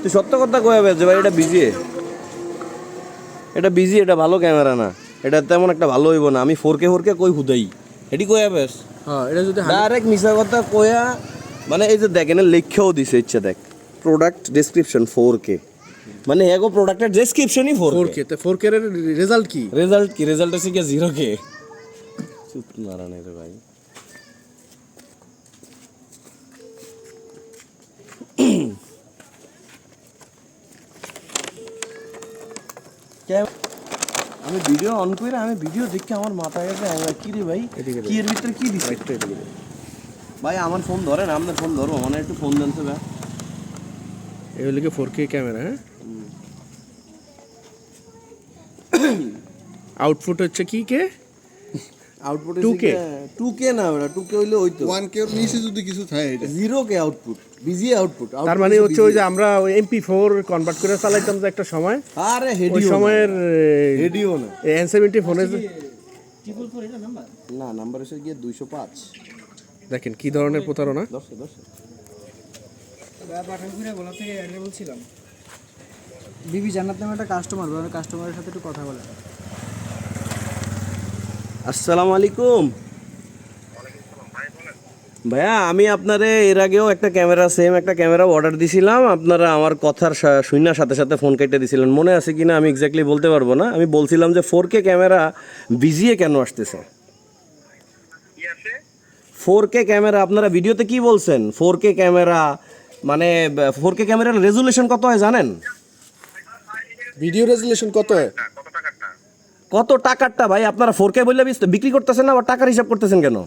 তুই সত্য কথা কয়ে যে ভাই এটা বিজি। এটা বিজি এটা ভালো ক্যামেরা না। এটা তেমন একটা ভালো হইব না। আমি ফোর কে ফোর কে কই হুদাই? এটি কয়ে বেশ হ্যাঁ এটা যদি ডাইরেক্ট মিশা কথা কয়া মানে এই যে দেখেন লেখাও দিছে ইচ্ছা দেখ। প্রোডাক্ট ডেসক্রিপশন ফোর কে মানে এগো প্রোডাক্টের ডেসক্রিপশনই four four K four K এর রেজাল্ট কি? রেজাল্ট কি? রেজাল্ট আছে কি জিরো কে চুপ মারা নাই রে ভাই। কে- আমি ভিডিও অন করে আমি ভিডিও দেখে আমার মাথায় গেছে আমি ভাই, কি রে ভাই কি এর ভিতরে কি দিছে? ভাই আমার ফোন ধরেন আপনার ফোন ধরো মানে একটু ফোন দেন তো ভাই। এগুলো কি ফোর কে ক্যামেরা হ্যাঁ? আউটপুট হচ্ছে কি কে? Output 2K? 2K না ওটা 2K হইলে ওই তো ওয়ান কে নিচে যদি কিছু থাকে এটা। জিরো কে আউটপুট বিজি আউটপুট তার মানে হচ্ছে ওই যে আমরা এমপি ফোর কনভার্ট করে চালাইতাম যে একটা সময় আরে ওই হেডিও সময়ের হেডিও না। এন সেভেন্টি ফোনে না নাম্বার এসে গিয়ে দুইশো পাঁচ। দেখেন কি ধরনের প্রতারণা। দশে দশে পাঠানপুরে বলা থেকে বলছিলাম। বিবি জান্নাত নামে একটা কাস্টমার কাস্টমারের সাথে একটু কথা বলে। আসসালামু আলাইকুম। ভাইয়া, আমি আপনারে এর আগেও একটা ক্যামেরা সেম একটা ক্যামেরা অর্ডার দিছিলাম। আপনারা আমার কথার শূন্যার সাথে সাথে ফোন কেটে দিছিলেন। মনে আছে কিনা আমি এক্স্যাক্টলি বলতে পারব না। আমি বলছিলাম যে ফোর কে ক্যামেরা বিজিয়ে কেন আসতেছে? ফোর কে ক্যামেরা, আপনারা ভিডিওতে কি বলছেন? ফোর কে ক্যামেরা মানে ফোর কে ক্যামেরার রেজুলেশন কত হয় জানেন? ভিডিও রেজুলেশন কত হয়? কত টাকারটা ভাই? আপনারা ফোর কে বললে বিক্রি করতেছেন না আবার টাকার হিসাব করতেছেন কেন?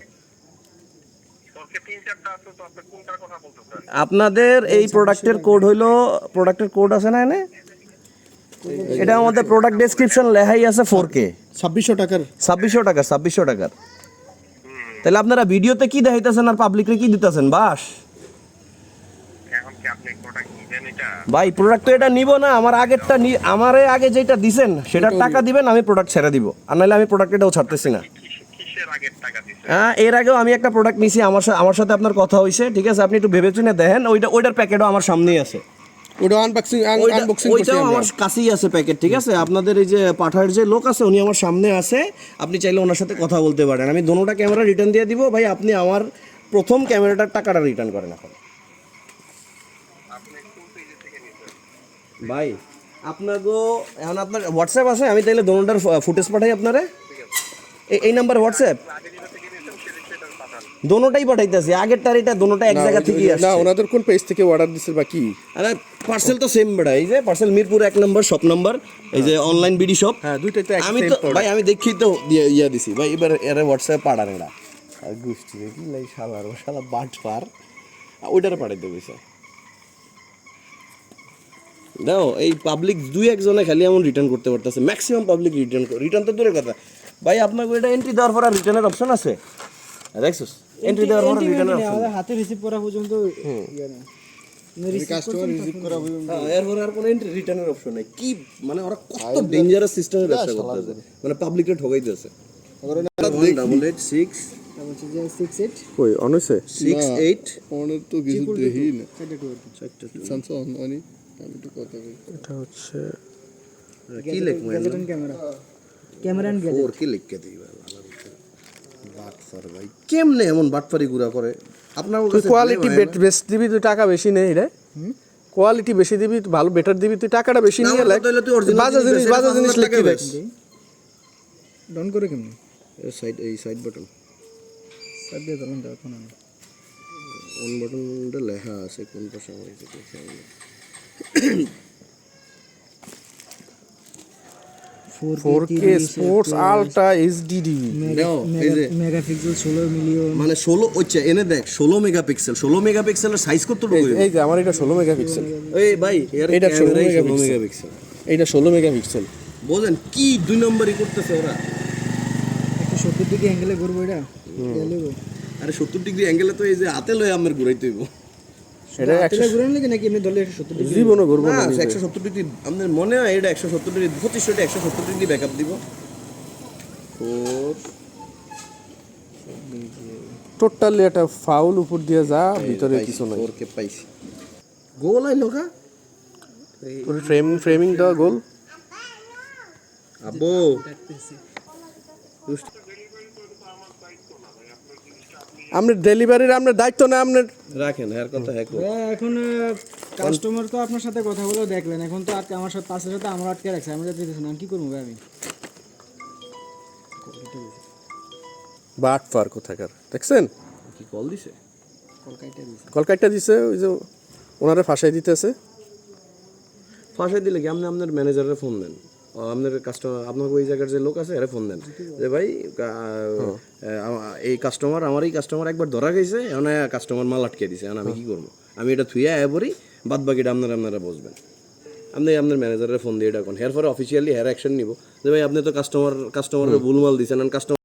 আপনাদের এই প্রোডাক্টের কোড হইল প্রোডাক্টের কোড আছে না এনে? এটা আমাদের প্রোডাক্ট ডেসক্রিপশন লেখাই আছে ফোর কে ছাব্বিশশো টাকার। ছাব্বিশশো টাকা ছাব্বিশশো টাকার। তাহলে আপনারা ভিডিওতে কি দেখাইতেছেন আর পাবলিকরে কি দিতেছেন? বাস। ভাই প্রোডাক্ট তো এটা নিব না আমার আগেরটা নি আমারে আগে যেটা দিছেন সেটা টাকা দিবেন আমি প্রোডাক্ট ছেড়ে দিব। আর নাহলে আমি প্রোডাক্ট এটাও ছাড়তেছি না। হ্যাঁ এর আগেও আমি একটা প্রোডাক্ট নিছি আমার সাথে আমার সাথে আপনার কথা হইছে ঠিক আছে? আপনি একটু ভেবে চিনে দেখেন ওইটা ওইটার প্যাকেটও আমার সামনেই আছে। ওটা আনবক্সিং আনবক্সিং ওইটাও আমার কাছেই আছে প্যাকেট ঠিক আছে? আপনাদের এই যে পাঠার যে লোক আছে উনি আমার সামনে আছে। আপনি চাইলে ওনার সাথে কথা বলতে পারেন। আমি দোনোটা ক্যামেরা রিটার্ন দিয়ে দিব। ভাই আপনি আমার প্রথম ক্যামেরাটার টাকাটা রিটার্ন করেন এখন। ভাই আপনার গো এখন আপনার হোয়াটসঅ্যাপ আছে আমি তাইলে দোনোটার ফুটেজ পাঠাই আপনারে। এই- নাম্বার হোয়াটসঅ্যাপ দোনোটাই পাঠাইতেছি আগেরটার এটা দোনোটা এক জায়গা যে- থেকেই না ওনাদের কোন পেজ থেকে অর্ডার দিচ্ছে বা কি? আরে পার্সেল তো সেম বেড়া এই যে পার্সেল মিরপুর এক নম্বর শপ নম্বর এই যে অনলাইন বিডি শপ হ্যাঁ দুইটাই তো আমি তো ভাই আমি দেখি তো ইয়া দিছি। ভাই এবার এর হোয়াটসঅ্যাপ পাঠান এরা। আর গুষ্টি কি লাই শালার শালা বাট পার ওইটারে পাঠাইতে কইছে দাও এই পাবলিক দুই একজনে খালি এমন রিটার্ন করতে পারতেছে। ম্যাক্সিমাম পাবলিক রিটার্ন রিটার্ন তো দূরের কথা। ভাই আপনাকে এটা এন্ট্রি দেওয়ার পর আর রিটার্নের অপশন আছে? দেখছিস? এন্ট্রি দেওয়ার পর রিটার্নের অপশন আমাদের হাতে রিসিভ করা পর্যন্ত ইয়ে রিসিভ করা পর্যন্ত। হ্যাঁ, এরপরে আর কোনো এন্ট্রি রিটার্নের অপশন নেই। কি মানে ওরা কত ডেঞ্জারাস সিস্টেমে মানে পাবলিককে ঠকাইতেছে সিক্স বলছে যে সিক্স এইট কই অনসে সিক্স এইট তো কিছু দেখি না। চারটে টু স্যামসাং অনি আমি তো কথা বলি এটা হচ্ছে কি লিখব ক্যামেরা ক্যামেরা এন্ড কি লিখকে দিই বাটফার ভাই কেমনে এমন বাটফারি গুড়া করে? আপনার কোয়ালিটি বেট বেস্ট দিবি তুই টাকা বেশি নেই রে। কোয়ালিটি বেশি দিবি ভালো বেটার দিবি তুই টাকাটা বেশি নিয়ে লাগ বাজা জিনিস বাজা জিনিস লিখে দেখ। ডাউন করে কেমনে? সাইড এই সাইড বাটন সাইড দিয়ে দাঁড়ান দেখো না। অন বাটনটা লেখা আছে কোন পাশে আমার দেখতে 4K sports ultra HD DV megapixel 16 million মানে 16 এনে দেখ 16 মেগাপিক্সেল 16 মেগাপিক্সেলের সাইজ এই যে আমার এটা 16 মেগাপিক্সেল এই ভাই এটা 16 মেগাপিক্সেল এটা 16 মেগাপিক্সেল বলেন কি দুই নম্বরই করতেছে ওরা? একটা 70 ডিগ্রি অ্যাঙ্গেলে ঘুরবো এটা? আরে 70 ডিগ্রি অ্যাঙ্গেলে তো এই যে হাতে লয়ে আমার ঘুরাইতে হইব। এটা এটা ঘুরানো লাগে নাকি এমনি ধরলে একশো সত্তর ডিগ্রি? জীবনও না একশো সত্তর ডিগ্রি আপনার মনে হয় এটা একশো সত্তর ডিগ্রি পঁচিশশোটা একশো সত্তর ডিগ্রি ব্যাকআপ দিব। টোটালি একটা ফাউল উপর দিয়ে যা ভিতরে কিছু নাই। ফোর কে পাইছি। গোল আইলো কা? ফ্রেম ফ্রেমিং দেওয়া গোল আব্বু। আপনার ডেলিভারির আপনার দায়িত্ব না আপনার রাখেন হ্যাঁ কথা হ্যাঁ এখন কাস্টমার তো আপনার সাথে কথা বলে দেখলেন এখন তো আটকে আমার সাথে পাশের সাথে আমার আটকে রাখছে আমি যাতে আমি কি করব ভাই আমি? বাট ফার কোথাকার দেখছেন? কি কল দিছে? কলকাইটা দিছে। ওই যে ওনারে ফাঁসাই দিতেছে। ফাঁসাই দিলে কি আপনি আপনার ম্যানেজারের ফোন দেন? আপনার কাস্টমার আপনার ওই জায়গার যে লোক আছে এরা ফোন দেন। যে ভাই এই কাস্টমার আমার এই কাস্টমার একবার ধরা গেছে এখন কাস্টমার মাল আটকে দিছে। এখন আমি কি করব? আমি এটা থুয়ে আয়া পড়ি বাদ বাকিটা আপনারা আপনারা বসবেন। আপনি আপনার ম্যানেজারের ফোন দিয়ে এটা হেয়ার হের পরে অফিসিয়ালি হেয়ার অ্যাকশন নিব। যে ভাই আপনি তো কাস্টমার কাস্টমারকে ভুল মাল দিছেন কাস্টমার